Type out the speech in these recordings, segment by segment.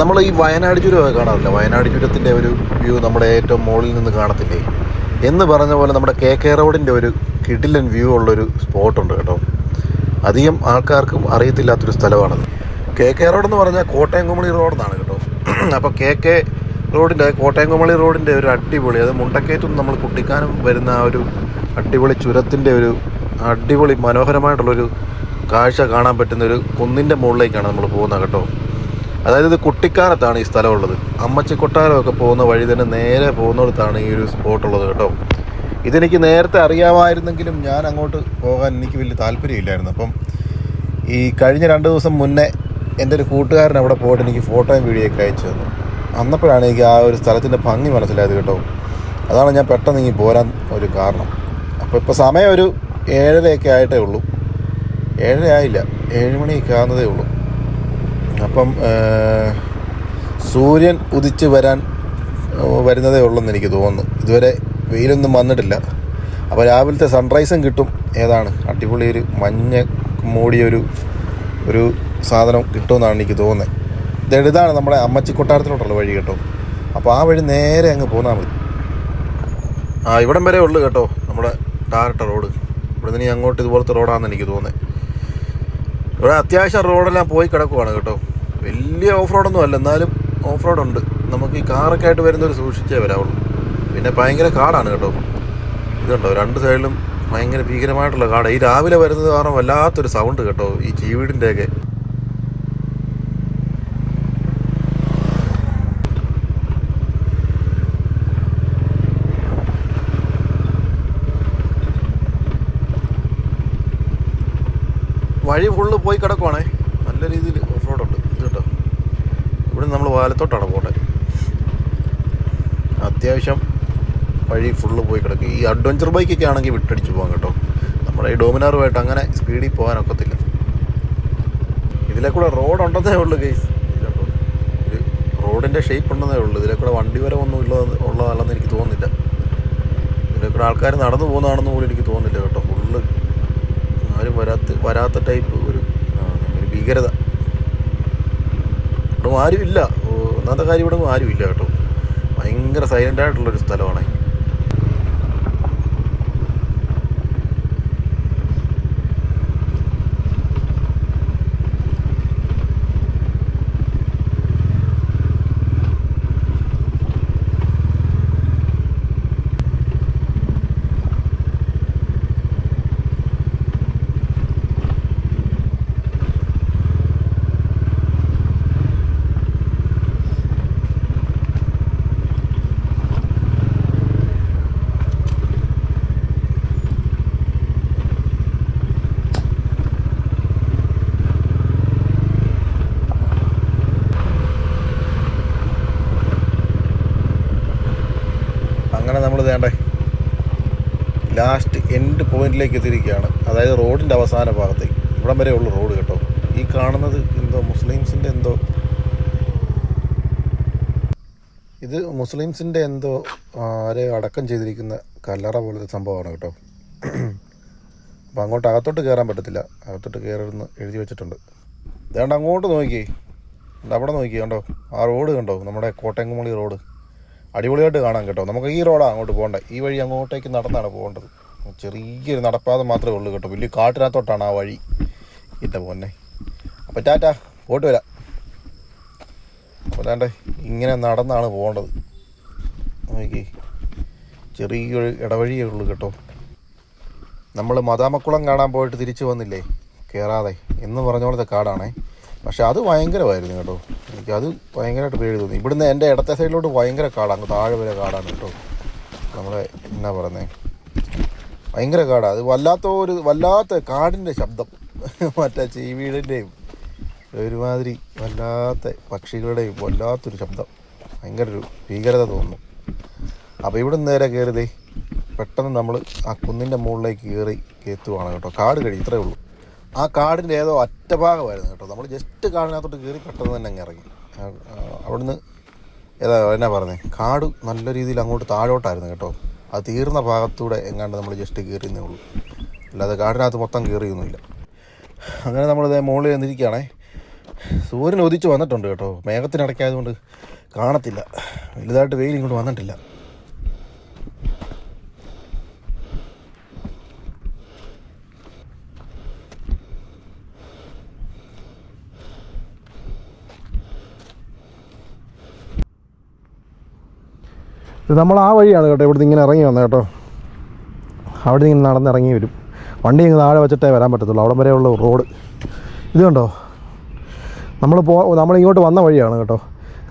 നമ്മൾ ഈ വയനാട് ചുരമൊക്കെ കാണാറില്ല? വയനാട് ചുരത്തിന്റെ ഒരു വ്യൂ നമ്മുടെ ഏറ്റവും മുകളിൽ നിന്ന് കാണത്തില്ലേ? എന്ന് പറഞ്ഞ പോലെ നമ്മുടെ കെ കെ റോഡിന്റെ ഒരു കിടിലൻ വ്യൂ ഉള്ളൊരു സ്പോട്ടുണ്ട് കേട്ടോ. അധികം ആൾക്കാർക്കും അറിയത്തില്ലാത്തൊരു സ്ഥലമാണത്. കെ കെ റോഡ് എന്ന് പറഞ്ഞാൽ കോട്ടയം കുമളി റോഡെന്നാണ് കേട്ടോ. അപ്പോൾ കെ കെ റോഡിന്റെ കോട്ടയം കുമളി റോഡിന്റെ ഒരു അടിപൊളി അത് മുണ്ടക്കേറ്റം നമ്മൾ കുട്ടിക്കാനും വരുന്ന ആ ഒരു അടിപൊളി ചുരത്തിന്റെ ഒരു അടിപൊളി മനോഹരമായിട്ടുള്ളൊരു കാഴ്ച കാണാൻ പറ്റുന്ന ഒരു കുന്നിന്റെ മുകളിലേക്കാണ് നമ്മൾ പോകുന്നത് കേട്ടോ. അതായത് ഇത് കുട്ടിക്കാനത്താണ് ഈ സ്ഥലമുള്ളത്. അമ്മച്ചി കൊട്ടാരമൊക്കെ പോകുന്ന വഴി തന്നെ നേരെ പോകുന്നിടത്താണ് ഈ ഒരു സ്പോട്ട് ഉള്ളത് കേട്ടോ. ഇതെനിക്ക് നേരത്തെ അറിയാമായിരുന്നെങ്കിലും ഞാൻ അങ്ങോട്ട് പോകാൻ എനിക്ക് വലിയ താല്പര്യമില്ലായിരുന്നു. അപ്പം ഈ കഴിഞ്ഞ രണ്ട് ദിവസം മുന്നേ എന്റെ ഒരു കൂട്ടുകാരൻ അവിടെ പോയിട്ട് എനിക്ക് ഫോട്ടോയും വീഡിയോ ഒക്കെ അയച്ചു തന്നു. അന്നപ്പോഴാണ് എനിക്ക് ആ ഒരു സ്ഥലത്തിന്റെ ഭംഗി മനസ്സിലായത് കേട്ടോ. അതാണ് ഞാൻ പെട്ടെന്ന് ഇങ്ങനെ പോരാൻ ഒരു കാരണം. അപ്പോൾ ഇപ്പോൾ സമയം ഒരു ഏഴരയൊക്കെ ആയിട്ടേ ഉള്ളൂ. ഏഴര ആയില്ല ഏഴ് മണിയൊക്കെ ആകുന്നതേ ഉള്ളൂ. അപ്പം സൂര്യൻ ഉദിച്ച് വരാൻ വരുന്നതേ ഉള്ളെന്ന് എനിക്ക് തോന്നുന്നു. ഇതുവരെ വെയിലൊന്നും വന്നിട്ടില്ല. അപ്പോൾ രാവിലത്തെ സൺറൈസും കിട്ടും. ഏതാണ്? അടിപൊളി ഒരു മഞ്ഞ മൂടിയൊരു ഒരു സാധനം കിട്ടുമെന്നാണ് എനിക്ക് തോന്നുന്നത്. ഇതെഴുതാണ് നമ്മുടെ അമ്മച്ചി കൊട്ടാരത്തിലോട്ടുള്ള വഴി കേട്ടോ. അപ്പോൾ ആ വഴി നേരെ അങ്ങ് പോന്നാൽ മതി. ആ ഇവിടം വരെ ഉള്ളു കേട്ടോ നമ്മുടെ ടാറിട്ട റോഡ്. ഇവിടെ നിന്ന് അങ്ങോട്ട് ഇതുപോലത്തെ റോഡാണെന്ന് എനിക്ക് തോന്നുന്നത്. ഇവിടെ അത്യാവശ്യം റോഡെല്ലാം പോയി കിടക്കുവാണ് കേട്ടോ. വലിയ ഓഫ് റോഡൊന്നും അല്ല എന്നാലും ഓഫ് റോഡുണ്ട് നമുക്ക് ഈ കാറൊക്കെ ആയിട്ട് വരുന്നവർ സൂക്ഷിച്ചേ വരാവുള്ളൂ. പിന്നെ ഭയങ്കര കാടാണ് കേട്ടോ. ഇതുണ്ടോ രണ്ട് സൈഡിലും ഭയങ്കര ഭീകരമായിട്ടുള്ള കാട് ഈ രാവിലെ വരുന്നത് കാരണം വല്ലാത്തൊരു സൗണ്ട് കേട്ടോ ഈ ചീവീടിന്റെയൊക്കെ വഴി ഫുള്ള് പോയി കിടക്കുവാണേ. നല്ല രീതിയിൽ കേട്ടോ. ഇവിടെ നമ്മൾ വാലത്തോട്ടാണ് പോകേണ്ടത്. അത്യാവശ്യം വഴി ഫുള്ള് പോയി കിടക്കും. ഈ അഡ്വഞ്ചർ ബൈക്കൊക്കെ ആണെങ്കിൽ വിട്ടടിച്ച് പോകാം കേട്ടോ. നമ്മുടെ ഈ ഡോമിനാറുമായിട്ട് അങ്ങനെ സ്പീഡിൽ പോകാനൊക്കത്തില്ല. ഇതിലെ കൂടെ റോഡ് ഉണ്ടെന്നേ ഉള്ളൂ കേസ് റോഡിന്റെ ഷേപ്പ് ഉണ്ടെന്നേ ഉള്ളൂ. ഇതിലെ കൂടെ വണ്ടി വരെ ഒന്നും ഉള്ളത് ഉള്ളതല്ലെന്ന് എനിക്ക് തോന്നുന്നില്ല. ഇതിലെ കൂടെ ആൾക്കാർ നടന്നു പോകുന്നതാണെന്ന് പോലും എനിക്ക് തോന്നുന്നില്ല കേട്ടോ. ഫുള്ള് ആരും വരാത്ത വരാത്ത ടൈപ്പ് ഒരു ഭീകരത. ഇവിടെ ആരുമില്ല. ഒന്നാമത്തെ കാര്യം ഇവിടെ ആരുമില്ല കേട്ടോ. ഭയങ്കര സൈലന്റ് ആയിട്ടുള്ളൊരു സ്ഥലമാണ് അങ്ങനെ നമ്മൾ വേണ്ടേ ലാസ്റ്റ് എൻഡ് പോയിന്റിലേക്ക് എത്തിയിരിക്കുകയാണ്. അതായത് റോഡിന്റെ അവസാന ഭാഗത്തേക്ക്. ഇവിടം വരെ ഉള്ളു റോഡ് കേട്ടോ. ഈ കാണുന്നത് എന്തോ മുസ്ലിംസിന്റെ എന്തോ ഇത് മുസ്ലിംസിന്റെ എന്തോ ആരെ അടക്കം ചെയ്തിരിക്കുന്ന കല്ലറ പോലത്തെ സംഭവമാണ് കേട്ടോ. അപ്പോൾ അങ്ങോട്ട് അകത്തോട്ട് കയറാൻ പറ്റത്തില്ല. അകത്തോട്ട് കയറുമെന്ന് എഴുതി വെച്ചിട്ടുണ്ട്. ഇതേണ്ട അങ്ങോട്ട് നോക്കി അവിടെ നോക്കിയേ കണ്ടോ? ആ റോഡ് കണ്ടോ? നമ്മുടെ കോട്ടയംകുമളി റോഡ്. അടിപൊളിയായിട്ട് കാണാം കേട്ടോ. നമുക്ക് ഈ റോഡാണ് അങ്ങോട്ട് പോകേണ്ടത് ഈ വഴി അങ്ങോട്ടേക്ക് നടന്നാണ് പോകേണ്ടത്. ചെറിയൊരു നടപ്പാത മാത്രമേ ഉള്ളൂ കേട്ടോ. വലിയ കാട്ടിനകത്തോട്ടാണ് ആ വഴി. എന്റെ പോന്നെ അപ്പോൾ ടാറ്റ പോട്ട് വരാം. അല്ലാണ്ട് ഇങ്ങനെ നടന്നാണ് പോകേണ്ടത്. നോക്കി. ചെറിയൊരു ഇടവഴിയേ ഉള്ളൂ കേട്ടോ. നമ്മൾ മദാമക്കുളം കാണാൻ പോയിട്ട് തിരിച്ചു വന്നില്ലേ? കയറാതെ എന്ന് പറഞ്ഞ പോലത്തെ കാടാണേ. പക്ഷെ അത് ഭയങ്കരമായിരുന്നു കേട്ടോ. എനിക്ക് അത് ഭയങ്കരമായിട്ട് പേടി തോന്നി. ഇവിടുന്ന് എന്റെ ഇടത്തെ സൈഡിലോട്ട് ഭയങ്കര കാടാണ് താഴെ വരെ കാടാണ് കേട്ടോ. നമ്മളെ എന്നാ പറയുന്നത് ഭയങ്കര കാടാ. അത് വല്ലാത്ത ഒരു വല്ലാത്ത കാടിന്റെ ശബ്ദം. മറ്റേ ചീവീടിന്റെയും ഒരുമാതിരി വല്ലാത്ത പക്ഷികളുടെയും വല്ലാത്തൊരു ശബ്ദം. ഭയങ്കര ഒരു ഭീകരത തോന്നുന്നു. അപ്പോൾ ഇവിടെ നേരെ കയറിയതേ പെട്ടെന്ന് നമ്മൾ ആ കുന്നിന്റെ മുകളിലേക്ക് കയറി കയറ്റുവാണ് കേട്ടോ. കാട് കഴിയും ഇത്രയേ ഉള്ളൂ. ആ കാടിന്റെ ഏതോ അറ്റഭാഗമായിരുന്നു കേട്ടോ. നമ്മൾ ജസ്റ്റ് കാടിനകത്തോട്ട് കയറി പെട്ടെന്ന് തന്നെ അങ്ങ് ഇറങ്ങി. അവിടുന്ന് ഏതാ എന്നാ പറഞ്ഞത് കാട് നല്ല രീതിയിൽ അങ്ങോട്ട് താഴോട്ടായിരുന്നു കേട്ടോ. അത് തീർന്ന ഭാഗത്തൂടെ എങ്ങാണ്ട് നമ്മൾ ജസ്റ്റ് കയറിയെന്നേ ഉള്ളൂ. അല്ലാതെ കാടിനകത്ത് മൊത്തം കയറിയൊന്നുമില്ല. അങ്ങനെ നമ്മൾ ഇതേ മുകളിൽ നിന്നിരിക്കുകയാണേ സൂര്യൻ ഉദിച്ച് വന്നിട്ടുണ്ട് കേട്ടോ. മേഘത്തിനടയ്ക്കായതുകൊണ്ട് കാണത്തില്ല. വലുതായിട്ട് വെയിൽ ഇങ്ങോട്ട് വന്നിട്ടില്ല. ഇത് നമ്മൾ ആ വഴിയാണ് കേട്ടോ ഇവിടുന്ന് ഇങ്ങനെ ഇറങ്ങി വന്നത് കേട്ടോ. അവിടെ നിന്ന് ഇങ്ങനെ നടന്നിറങ്ങി വരും. വണ്ടി ഇങ്ങ് താഴെ വെച്ചിട്ടേ വരാൻ പറ്റത്തുള്ളൂ. അവിടം വരെയുള്ള റോഡ്. ഇത് കണ്ടോ? നമ്മൾ പോ നമ്മൾ ഇങ്ങോട്ട് വന്ന വഴിയാണ് കേട്ടോ.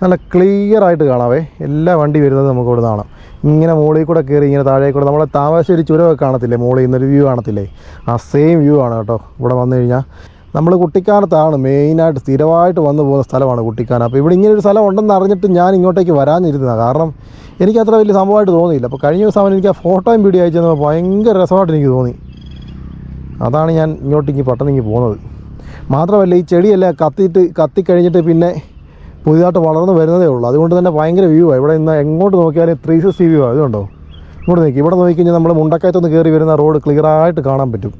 നല്ല ക്ലിയർ ആയിട്ട് കാണാവേ. എല്ലാ വണ്ടി വരുന്നത് നമുക്ക് ഇവിടെ കാണാം. ഇങ്ങനെ മുകളിൽ കൂടെ കയറി ഇങ്ങനെ താഴെ കൂടെ നമ്മളെ താമരശ്ശേരി ചുരമൊക്കെ കാണത്തില്ലേ? മുകളിൽ നിന്നൊരു വ്യൂ കാണത്തില്ലേ? ആ സെയിം വ്യൂ ആണ് കേട്ടോ ഇവിടെ വന്നു കഴിഞ്ഞാൽ. നമ്മൾ കുട്ടിക്കാനത്താണ് മെയിനായിട്ട് സ്ഥിരമായിട്ട് വന്നു പോകുന്ന സ്ഥലമാണ് കുട്ടിക്കാനം. അപ്പോൾ ഇവിടെ ഇങ്ങനെ ഒരു സ്ഥലം ഉണ്ടെന്ന് അറിഞ്ഞിട്ട് ഞാൻ ഇങ്ങോട്ടേക്ക് വരാനിരുന്നതാണ് കാരണം എനിക്ക് അത്ര വലിയ സംഭവമായിട്ട് തോന്നിയില്ല. അപ്പോൾ കഴിഞ്ഞ ദിവസം എനിക്ക് ആ ഫോട്ടോയും വീഡിയോ അയച്ചു തന്നപ്പോൾ ഭയങ്കര രസമായിട്ട് എനിക്ക് തോന്നി. അതാണ് ഞാൻ ഇങ്ങോട്ടേക്ക് പെട്ടെന്ന് ഇങ്ങനെ പോകുന്നത്. മാത്രമല്ല ഈ ചെടിയെല്ലാം കത്തിയിട്ട് കത്തിക്കഴിഞ്ഞിട്ട് പിന്നെ പുതിയതായിട്ട് വളർന്നു വരുന്നതേ ഉള്ളൂ. അതുകൊണ്ട് തന്നെ ഭയങ്കര വ്യൂ ആണ് ഇവിടെ ഇന്ന് എങ്ങോട്ട് നോക്കിയാലും ത്രീ സിക്സ്റ്റി വ്യൂ ആണ് അതുകൊണ്ടോ ഇങ്ങോട്ട് നോക്കി. ഇവിടെ നോക്കിക്കഴിഞ്ഞാൽ നമ്മൾ മുണ്ടക്കയത്തുനിന്ന് കയറി വരുന്ന റോഡ് ക്ലിയറായിട്ട് കാണാൻ പറ്റും.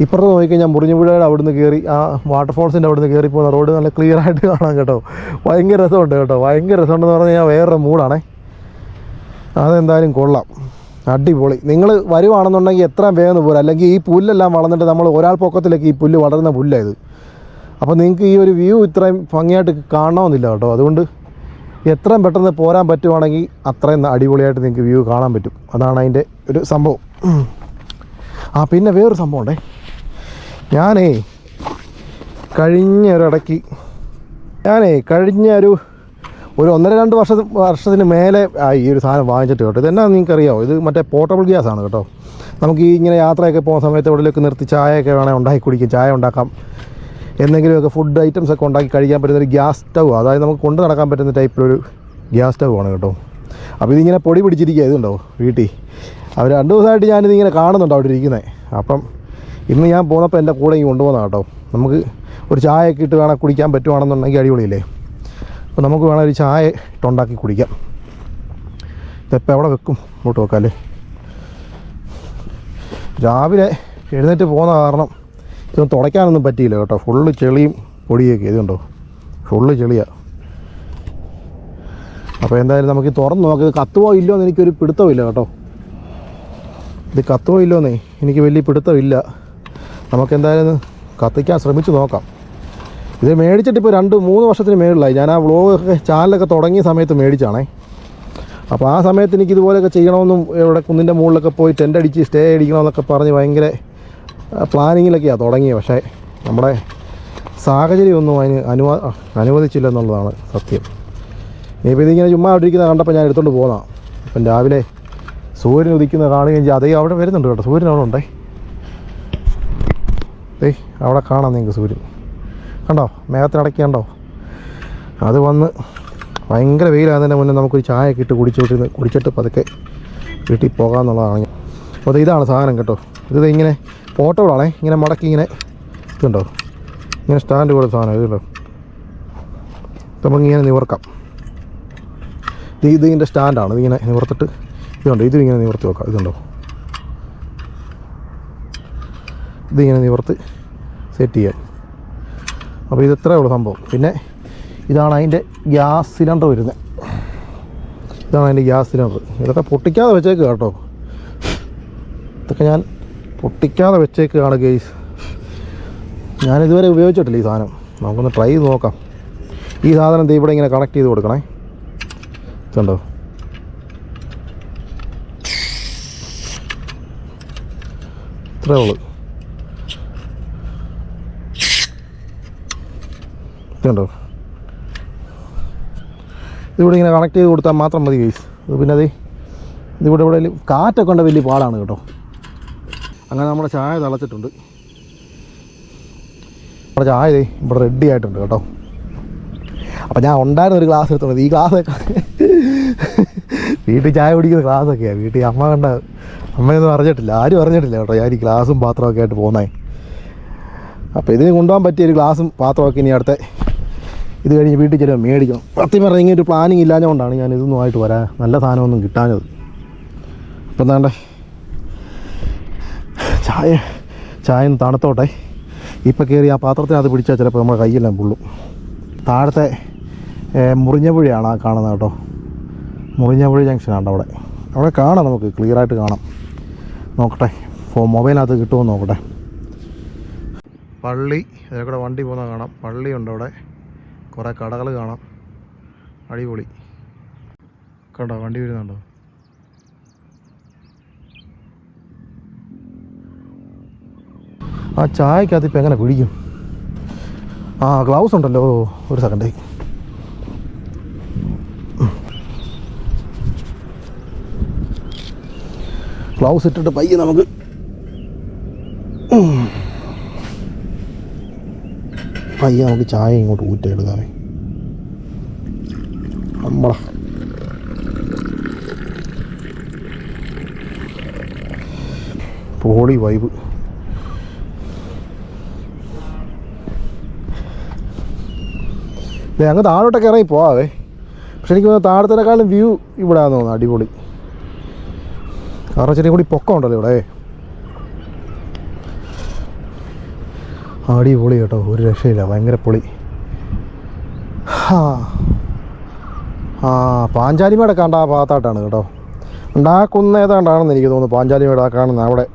ഇപ്പുറത്ത് നോക്കിക്കഴിഞ്ഞാൽ മുറിഞ്ഞുപുഴയുടെ അവിടുന്ന് കയറി ആ വാട്ടർഫോൾസിന്റെ അവിടുന്ന് കയറി പോകുന്ന റോഡ് നല്ല ക്ലിയർ ആയിട്ട് കാണാം കേട്ടോ. ഭയങ്കര രസമുണ്ട് കേട്ടോ. ഭയങ്കര രസമുണ്ടെന്ന് പറഞ്ഞു കഴിഞ്ഞാൽ വേറൊരു മൂടാണേ അതെന്തായാലും കൊള്ളാം. അടിപൊളി. നിങ്ങൾ വരുവാണെന്നുണ്ടെങ്കിൽ എത്രയും വേഗം പോരാ. അല്ലെങ്കിൽ ഈ പുല്ലെല്ലാം വളർന്നിട്ട് നമ്മൾ ഒരാൾ പൊക്കത്തിലേക്ക് ഈ പുല്ല് വളരുന്ന പുല്ലായത് അപ്പോൾ നിങ്ങൾക്ക് ഈ ഒരു വ്യൂ ഇത്രയും ഭംഗിയായിട്ട് കാണണമെന്നില്ല കേട്ടോ. അതുകൊണ്ട് എത്രയും പെട്ടെന്ന് പോരാൻ പറ്റുവാണെങ്കിൽ അത്രയും അടിപൊളിയായിട്ട് നിങ്ങൾക്ക് വ്യൂ കാണാൻ പറ്റും. അതാണ് അതിന്റെ ഒരു സംഭവം. ആ പിന്നെ വേറൊരു സംഭവം ഉണ്ടേ. ഞാനേ കഴിഞ്ഞ ഒരിടയ്ക്ക് ഞാനേ കഴിഞ്ഞ ഒരു ഒരു ഒന്നര രണ്ട് വർഷ വർഷത്തിന് മേലെ ആയി ഈ ഒരു സാധനം വാങ്ങിച്ചിട്ട് കേട്ടോ. ഇതെന്നാ നിങ്ങൾക്ക് അറിയാമോ ഇത് മറ്റേ പോർട്ടബിൾ ഗ്യാസ് ആണ് കേട്ടോ. നമുക്ക് ഈ ഇങ്ങനെ യാത്രയൊക്കെ പോകുന്ന സമയത്ത് എവിടെയൊക്കെ നിർത്തി ചായയൊക്കെ വേണേൽ ഉണ്ടാക്കി കുടിക്കും ചായ ഉണ്ടാക്കാം. എന്തെങ്കിലുമൊക്കെ ഫുഡ് ഐറ്റംസ് ഒക്കെ ഉണ്ടാക്കി കഴിക്കാൻ പറ്റുന്ന ഒരു ഗ്യാസ് സ്റ്റവ് അതായത് നമുക്ക് കൊണ്ട് നടക്കാൻ പറ്റുന്ന ടൈപ്പിലൊരു ഗ്യാസ് സ്റ്റവ് ആണ് കേട്ടോ. അപ്പോൾ ഇതിങ്ങനെ പൊടി പിടിച്ചിരിക്കുക ഇതുണ്ടോ വീട്ടിൽ? അവർ രണ്ട് ദിവസമായിട്ട് ഞാനിതിങ്ങനെ കാണുന്നുണ്ടോ അവിടെ ഇരിക്കുന്നത് അപ്പം ഇന്ന് ഞാൻ പോന്നപ്പോൾ എന്റെ കൂടെ ഈ കൊണ്ടുപോകുന്ന കേട്ടോ. നമുക്ക് ഒരു ചായയൊക്കെ ഇട്ട് വേണം കുടിക്കാൻ പറ്റുവാണെന്നുണ്ടെങ്കിൽ അടിപൊളിയില്ലേ? അപ്പോൾ നമുക്ക് വേണം ഒരു ചായ ഇട്ടുണ്ടാക്കി കുടിക്കാം. ഇതെപ്പോൾ എവിടെ വെക്കും? ഇങ്ങോട്ട് വെക്കാമല്ലേ രാവിലെ എഴുന്നേറ്റ് പോകുന്ന കാരണം ഇതൊന്നും തുടയ്ക്കാനൊന്നും പറ്റിയില്ല കേട്ടോ. ഫുള്ള് ചെളിയും പൊടിയൊക്കെ ഇതുണ്ടോ ഫുള്ള് ചെളിയാണ് അപ്പോൾ എന്തായാലും നമുക്ക് തുറന്ന് നോക്കാം. ഇത് കത്തുവോ ഇല്ലയോ എന്ന് എനിക്കൊരു പിടുത്തമില്ല കേട്ടോ. ഇത് കത്തുവോ ഇല്ലയോന്നേ? എനിക്ക് വലിയ പിടുത്തമില്ല. നമുക്ക് എന്തായാലും ഇത് കത്തിക്കാൻ ശ്രമിച്ചു നോക്കാം. ഇത് മേടിച്ചിട്ട് ഇപ്പോൾ രണ്ട് മൂന്ന് വർഷത്തിന് മേളിലായി. ഞാൻ ആ വ്ളോഗൊക്കെ ചാനലൊക്കെ തുടങ്ങിയ സമയത്ത് മേടിച്ചാണേ. അപ്പോൾ ആ സമയത്ത് എനിക്ക് ഇതുപോലെയൊക്കെ ചെയ്യണമെന്നും ഇവിടെ കുന്നിന്റെ മുകളിലൊക്കെ പോയി ടെന്റ് അടിച്ച് സ്റ്റേ അടിക്കണമെന്നൊക്കെ പറഞ്ഞ് ഭയങ്കര പ്ലാനിങ്ങിലൊക്കെയാണ് തുടങ്ങിയത്. പക്ഷേ നമ്മുടെ സാഹചര്യമൊന്നും അതിന് അനുവാ അനുവദിച്ചില്ല എന്നുള്ളതാണ് സത്യം. ഇനിയിപ്പോൾ ഇതിങ്ങനെ ചുമ്മാ ഇരിക്കുന്നത് കണ്ടപ്പോൾ ഞാൻ എടുത്തുകൊണ്ട് പോകുന്നതാണ് അപ്പം രാവിലെ സൂര്യൻ ഉദിക്കുന്നത് കാണുകയും ചെയ്യും. അതേ അവിടെ വരുന്നുണ്ട് കേട്ടോ. സൂര്യൻ അവിടെ ഉണ്ടേ. ഏയ് അവിടെ കാണാം നിങ്ങൾക്ക് സൂര്യൻ. കണ്ടോ? മേഘത്തിനടക്കി കണ്ടോ? അത് വന്ന് ഭയങ്കര വെയിലാകുന്നതിന്റെ മുന്നേ നമുക്കൊരു ചായ ഇട്ട് കുടിച്ചിട്ട് കുടിച്ചിട്ട് പതുക്കെ വീട്ടിൽ പോകാമെന്നുള്ളതാണ്. അപ്പോൾ ഇതാണ് സാധനം കേട്ടോ. ഇത് ഇങ്ങനെ പോട്ടോളാണേ ഇങ്ങനെ മടക്കി ഇങ്ങനെ ഇതുണ്ടോ? ഇങ്ങനെ സ്റ്റാൻഡ് പോലെ സാധനം ഇതുണ്ടോ ഇത് നമുക്കിങ്ങനെ നിവർക്കാം. ഇത് ഇതിന്റെ സ്റ്റാൻഡാണ്. ഇതിങ്ങനെ നിവർത്തിട്ട് ഇതുണ്ടോ. ഇതും ഇങ്ങനെ നിവർത്തി വെക്കാം. ഇതുണ്ടോ? ഇതിങ്ങനെ നിവർത്ത് സെറ്റ് ചെയ്യാം അപ്പോൾ ഇത് ഉള്ളൂ സംഭവം. പിന്നെ ഇതാണ് അതിന്റെ ഗ്യാസ് സിലിണ്ടർ വരുന്നത്. ഇതാണ് അതിന്റെ ഗ്യാസ് സിലിണ്ടർ. ഇതൊക്കെ പൊട്ടിക്കാതെ വെച്ചേക്ക് കേട്ടോ. ഇതൊക്കെ ഞാൻ പൊട്ടിക്കാതെ വെച്ചേക്ക് ഗെയ്സ് ഗേസ് ഞാനിതുവരെ ഉപയോഗിച്ചിട്ടില്ല ഈ സാധനം. നമുക്കൊന്ന് ട്രൈ ചെയ്ത് നോക്കാം. ഈ സാധനം ഇവിടെ ഇങ്ങനെ കണക്ട് ചെയ്ത് കൊടുക്കണേ. ഇതുണ്ടോ ഇത്രേ ഉള്ളൂ. ഇതുണ്ടോ ഇതിവിടെ ഇങ്ങനെ കണക്ട് ചെയ്ത് കൊടുത്താൽ മാത്രം മതി അത് പിന്നെ അതെ ഇതിവിടെ ഇവിടെ കാറ്റൊക്കെ ഉണ്ട് വലിയ പാടാണ് കേട്ടോ. അങ്ങനെ നമ്മുടെ ചായ തിളച്ചിട്ടുണ്ട്. നമ്മുടെ ചായ ഇവിടെ റെഡി ആയിട്ടുണ്ട് കേട്ടോ. അപ്പം ഞാൻ ഉണ്ടായിരുന്ന ഒരു ഗ്ലാസ് എടുത്തോണ്ട് ഈ ഗ്ലാസ്സൊക്കെ വീട്ടിൽ ചായ കുടിക്കുന്ന ഗ്ലാസ്സൊക്കെയാണ് വീട്ടിൽ അമ്മ കണ്ട അമ്മയൊന്നും അറിഞ്ഞിട്ടില്ല. ആരും അറിഞ്ഞിട്ടില്ല കേട്ടോ. ഞാൻ ഈ ഗ്ലാസും പാത്രമൊക്കെ ആയിട്ട് പോകുന്നേ. അപ്പോൾ ഇതിന് കൊണ്ടുപോകാൻ പറ്റിയ ഒരു ഗ്ലാസും പാത്രമൊക്കെ ഇനി അടുത്ത ഇത് കഴിഞ്ഞ് വീട്ടിൽ ചെല്ലുമ്പോൾ മേടിക്കണം. സത്യം പറഞ്ഞാൽ ഇങ്ങനെ ഒരു പ്ലാനിങ് ഇല്ലാഞ്ഞുകൊണ്ടാണ് ഞാൻ ഇതൊന്നും ആയിട്ട് വരാൻ നല്ല സാധനമൊന്നും കിട്ടാഞ്ഞത്. അപ്പം എന്താണ്ടേ? ചായ ചായ തണുത്തോട്ടെ. ഇപ്പം കയറി ആ പാത്രത്തിനകത്ത് പിടിച്ചാൽ ചിലപ്പോൾ നമ്മുടെ കൈയെല്ലാം പുള്ളും. താഴത്തെ മുറിഞ്ഞപുഴയാണ് ആ കാണുന്നത് കേട്ടോ. മുറിഞ്ഞപുഴ ജംഗ്ഷനാണ് അവിടെ. അവിടെ കാണാം നമുക്ക് ക്ലിയർ ആയിട്ട് കാണാം. നോക്കട്ടെ ഫോ മൊബൈലിനകത്ത് കിട്ടുമോ നോക്കട്ടെ. പള്ളി അതിൽ കൂടെ വണ്ടി പോകുന്ന കാണാം. പള്ളിയുണ്ട് അവിടെ. കുറേ കടകൾ കാണാം. അടിപൊളി. കണ്ടോ വണ്ടി വരുന്നുണ്ടോ? ആ ചായക്കകത്ത് ഇപ്പം എങ്ങനെ പിടിക്കും ആ ഗ്ലൗസ് ഉണ്ടല്ലോ. ഒരു സെക്കൻഡ് ഗ്ലൗസ് ഇട്ടിട്ട് പയ്യെ നമുക്ക് പയ്യെ നമുക്ക് ചായ ഇങ്ങോട്ട് ഊറ്റെടുക്കാമേ നമ്മളാ പോളി വൈബ്. അങ്ങ് താഴോട്ടൊക്കെ ഇറങ്ങി പോവാവേ. പക്ഷെ എനിക്ക് തോന്നുന്നു താഴത്തേക്കാളും വ്യൂ ഇവിടാണെന്ന് തോന്നുന്നു അടിപൊളി. കാരണം വെച്ചിട്ടുണ്ടെങ്കിൽ കൂടി പൊക്കം ഉണ്ടല്ലോ ഇവിടെ. അടിപൊളി കേട്ടോ. ഒരു രക്ഷയില്ല. ഭയങ്കര പൊളി. ആ പാഞ്ചാലിമേടെ കണ്ട ആ ഭാഗത്തായിട്ടാണ് കേട്ടോ. ഉണ്ടാ കുന്ന് ഏതാണ്ടാണെന്ന് എനിക്ക് തോന്നുന്നു. പാഞ്ചാലിമേട് ആ കാണുന്ന അവിടെ.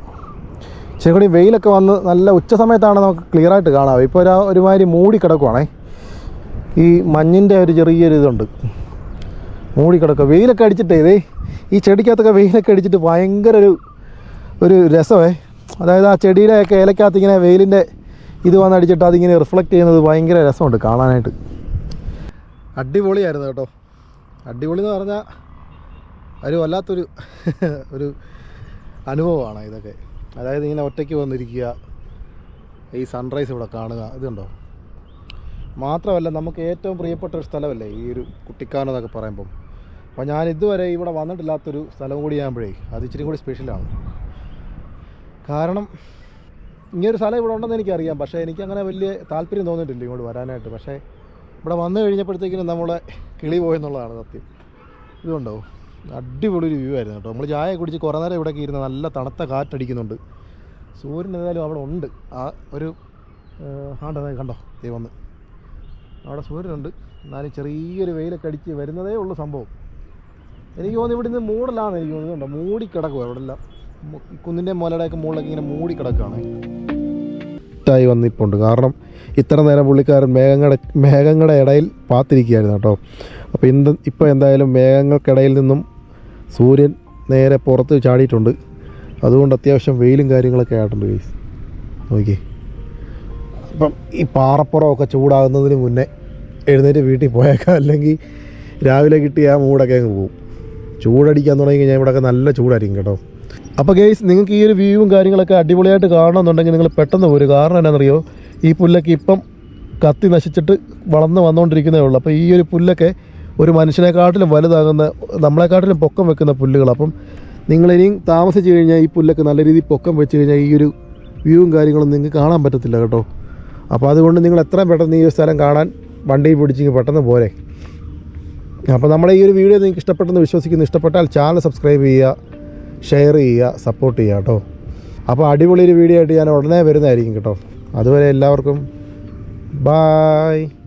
ഇച്ചിരി കൂടി വെയിലൊക്കെ വന്ന് നല്ല ഉച്ച സമയത്താണ് നമുക്ക് ക്ലിയർ ആയിട്ട് കാണാം. ഇപ്പോൾ ഒരു ഒരുമാതിരി മൂടി കിടക്കുവാണേ. ഈ മഞ്ഞിന്റെ ഒരു ചെറിയൊരു ഇതുണ്ട്. മൂടി കിടക്കുക. വെയിലൊക്കെ അടിച്ചിട്ടേ ഇതേ ഈ ചെടിക്കകത്തൊക്കെ വെയിലൊക്കെ അടിച്ചിട്ട് ഭയങ്കര ഒരു ഒരു രസമേ. അതായത് ആ ചെടിയുടെയൊക്കെ ഇലക്കകത്ത് ഇങ്ങനെ വെയിലിന്റെ ഇത് വന്നടിച്ചിട്ട് അതിങ്ങനെ റിഫ്ലക്റ്റ് ചെയ്യുന്നത് ഭയങ്കര രസമുണ്ട് കാണാനായിട്ട്. അടിപൊളിയായിരുന്നു കേട്ടോ. അടിപൊളി എന്ന് പറഞ്ഞാൽ ഒരു വല്ലാത്തൊരു ഒരു അനുഭവമാണ് ഇതൊക്കെ. അതായത് ഇങ്ങനെ ഒറ്റയ്ക്ക് വന്നിരിക്കുക ഈ സൺറൈസ് ഇവിടെ കാണുക ഇതുണ്ടോ? മാത്രമല്ല നമുക്ക് ഏറ്റവും പ്രിയപ്പെട്ട ഒരു സ്ഥലമല്ലേ ഈ ഒരു കുട്ടിക്കാനം എന്നൊക്കെ പറയുമ്പം. അപ്പോൾ ഞാൻ ഇതുവരെ ഇവിടെ വന്നിട്ടില്ലാത്തൊരു സ്ഥലം കൂടി ആകുമ്പോഴേ അത് ഇച്ചിരി കൂടി സ്പെഷ്യലാണ് കാരണം ഇങ്ങനൊരു സ്ഥലം ഇവിടെ ഉണ്ടെന്ന് എനിക്കറിയാം. പക്ഷേ എനിക്ക് അങ്ങനെ വലിയ താല്പര്യം തോന്നിയിട്ടില്ല ഇങ്ങോട്ട് വരാനായിട്ട്. പക്ഷേ ഇവിടെ വന്നു കഴിഞ്ഞപ്പോഴത്തേക്കിനും നമ്മളെ കിളി പോയെന്നുള്ളതാണ് സത്യം. ഇതുണ്ടോ അടിപൊളി ഒരു വ്യൂ ആയിരുന്നു കേട്ടോ. നമ്മൾ ചായ കുടിച്ച് കുറേ നേരം ഇവിടെയൊക്കെ ഇരുന്ന് നല്ല തണുത്ത കാറ്റടിക്കുന്നുണ്ട്. സൂര്യൻ ഏതായാലും അവിടെ ഉണ്ട്. ആ ഒരു ആണ്ട? കണ്ടോ? ദേ വന്ന്. അവിടെ സൂര്യനുണ്ട്. എന്നാലും ചെറിയൊരു വെയിലൊക്കെ അടിച്ച് വരുന്നതേ ഉള്ളൂ സംഭവം. എനിക്ക് തോന്നുന്നു ഇവിടെ നിന്ന് മൂടലാണെന്ന് എനിക്ക് തോന്നുന്നുണ്ടോ മൂടി കിടക്കുക ഇവിടെ എല്ലാം കുന്നിന്റെ മുലയുടെയൊക്കെ മുകളിലൊക്കെ ഇങ്ങനെ മൂടി കിടക്കുകയാണ് ായി വന്നിപ്പുണ്ട് കാരണം ഇത്ര നേരം പുള്ളിക്കാരൻ മേഘങ്ങളുടെ മേഘങ്ങളുടെ ഇടയിൽ പാത്തിരിക്കുകയായിരുന്നു കേട്ടോ. അപ്പോൾ ഇന്ന് ഇപ്പോൾ എന്തായാലും മേഘങ്ങൾക്കിടയിൽ നിന്നും സൂര്യൻ നേരെ പുറത്ത് ചാടിയിട്ടുണ്ട്. അതുകൊണ്ട് അത്യാവശ്യം വെയിലും കാര്യങ്ങളൊക്കെ ആയിട്ടുണ്ട് ഗൈസ് നോക്കിയേ. അപ്പം ഈ പാറപ്പുറമൊക്കെ ചൂടാകുന്നതിന് മുന്നേ എഴുന്നേറ്റ് വീട്ടിൽ പോയേക്കാം. അല്ലെങ്കിൽ രാവിലെ കിട്ടിയ ആ മൂടൊക്കെ അങ്ങ് പോകും ചൂടടിക്കാൻ തുടങ്ങി കഴിഞ്ഞാൽ ഇവിടെയൊക്കെ നല്ല ചൂടായിരിക്കും കേട്ടോ. അപ്പോൾ ഗെയ്സ് നിങ്ങൾക്ക് ഈ ഒരു വ്യൂവും കാര്യങ്ങളൊക്കെ അടിപൊളിയായിട്ട് കാണണമെന്നുണ്ടെങ്കിൽ നിങ്ങൾ പെട്ടെന്ന് പോരും. കാരണം എന്നാണെന്നറിയോ? ഈ പുല്ലൊക്കെ ഇപ്പം കത്തി നശിച്ചിട്ട് വളർന്ന് വന്നുകൊണ്ടിരിക്കുന്നേ ഉള്ളൂ. അപ്പോൾ ഈ ഒരു പുല്ലൊക്കെ ഒരു മനുഷ്യനെക്കാട്ടിലും വലുതാകുന്ന നമ്മളെക്കാട്ടിലും പൊക്കം വെക്കുന്ന പുല്ലുകൾ അപ്പം നിങ്ങൾ ഇനിയും താമസിച്ച് കഴിഞ്ഞാൽ ഈ പുല്ലൊക്കെ നല്ല രീതിയിൽ പൊക്കം വെച്ച് കഴിഞ്ഞാൽ ഈ ഒരു വ്യൂവും കാര്യങ്ങളും നിങ്ങൾക്ക് കാണാൻ പറ്റത്തില്ല കേട്ടോ. അപ്പോൾ അതുകൊണ്ട് നിങ്ങൾ എത്രയും പെട്ടെന്ന് ഈ ഒരു സ്ഥലം കാണാൻ വണ്ടി പിടിച്ച് പെട്ടെന്ന് പോരെ. അപ്പോൾ നമ്മുടെ ഈ ഒരു വീഡിയോ നിങ്ങൾക്ക് ഇഷ്ടപ്പെട്ടെന്ന് വിശ്വസിക്കുന്നു. ഇഷ്ടപ്പെട്ടാൽ ചാനൽ സബ്സ്ക്രൈബ് ചെയ്യുക. ഷെയർ ചെയ്യുക സപ്പോർട്ട് ചെയ്യുക കേട്ടോ. അപ്പോൾ അടിപൊളി ഒരു വീഡിയോ ആയിട്ട് ഞാൻ ഉടനെ വരുന്നതായിരിക്കും കേട്ടോ. അതുവരെ എല്ലാവർക്കും ബായ്